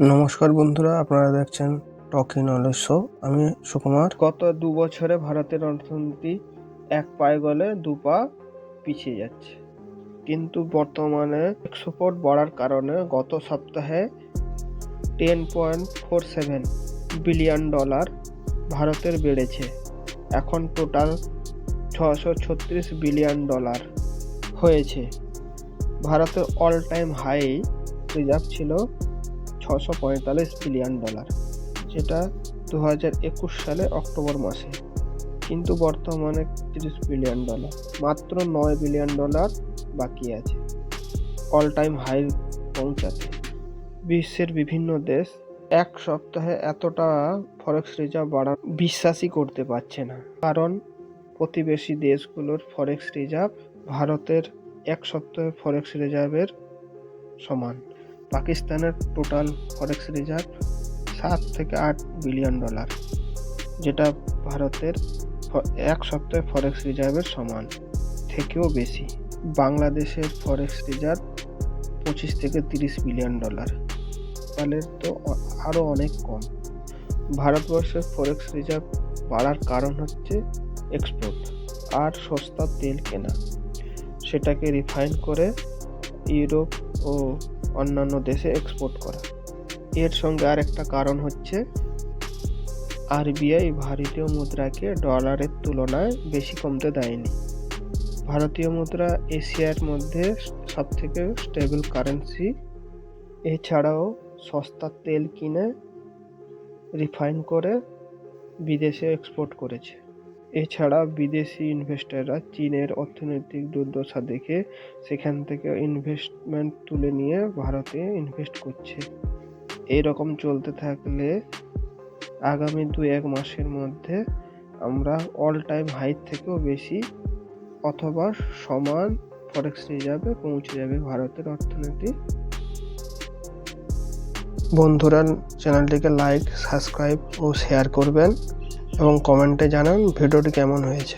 নমস্কার বন্ধুরা, আপনারা দেখছেন টকি নলেজ শো। আমি সুকুমার। গত দু বছরে ভারতের অর্থনীতি এক পায়ে গলে দু পা পিছিয়ে যাচ্ছে। কিন্তু বর্তমানে এক্সপোর্ট বাড়ার কারণে গত সপ্তাহে ten point four seven billion dollar ভারতের বেড়েছে। এখন টোটাল ছশো ছত্রিশ বিলিয়ন ডলার হয়েছে। ভারতের অল টাইম হাই রিজার্ভ ছিল ছশো পঁয়তাল্লিশ বিলিয়ন ডলার, যেটা দু হাজার একুশ সালে অক্টোবর মাসে, কিন্তু বর্তমানে তিরিশ বিলিয়ন ডলার, মাত্র নয় বিলিয়ন ডলার বাকি আছে। অল টাইম হাই পৌঁছাতে। বিশ্বের বিভিন্ন দেশ এক সপ্তাহে এতটা ফরেক্স রিজার্ভ বাড়া বিশ্বাসই করতে পারছে না। কারণ প্রতিবেশী দেশগুলোর ফরেক্স রিজার্ভ ভারতের এক সপ্তাহে ফরেক্স রিজার্ভের সমান। পাকিস্তানের টোটাল ফরেক্স রিজার্ভ সাত থেকে আট বিলিয়ন ডলার, যেটা ভারতের এক সপ্তাহে ফরেক্স রিজার্ভের সমান থেকেও বেশি। বাংলাদেশের ফরেক্স রিজার্ভ পঁচিশ থেকে তিরিশ বিলিয়ন ডলার, তাহলে তো আরও অনেক কম। ভারতবর্ষের ফরেক্স রিজার্ভ বাড়ার কারণ হচ্ছে এক্সপোর্ট আর সস্তা তেল কেনা। সেটাকে রিফাইন করে ইউরোপ ও অন্যান্য দেশে এক্সপোর্ট করা। এর সঙ্গে আরেকটা কারণ হচ্ছে, আরবিআই ভারতীয় মুদ্রাকে ডলারের তুলনায় বেশি কমতে দেয়নি। ভারতীয় মুদ্রা এশিয়ার মধ্যে সবথেকে স্টেবল কারেন্সি এছাড়াও সস্তা তেল কিনে রিফাইন করে বিদেশে এক্সপোর্ট করেছে। এছাড়া বিদেশি ইনভেস্টররা চীনের অর্থনৈতিক দুর্দশা দেখে সেখান থেকে ইনভেস্টমেন্ট তুলে নিয়ে ভারতে ইনভেস্ট করছে। এরকম চলতে থাকলে আগামী দু এক মাসের মধ্যে আমরা অল টাইম হাইট থেকেও বেশি অথবা সমান ফরেক্স রিজার্ভে পৌঁছে যাবে ভারতের অর্থনীতি। বন্ধুরা চ্যানেলটিকে লাইক সাবস্ক্রাইব ও শেয়ার করবেন। এবং কমেন্টে জানান ভিডিওটি কেমন হয়েছে।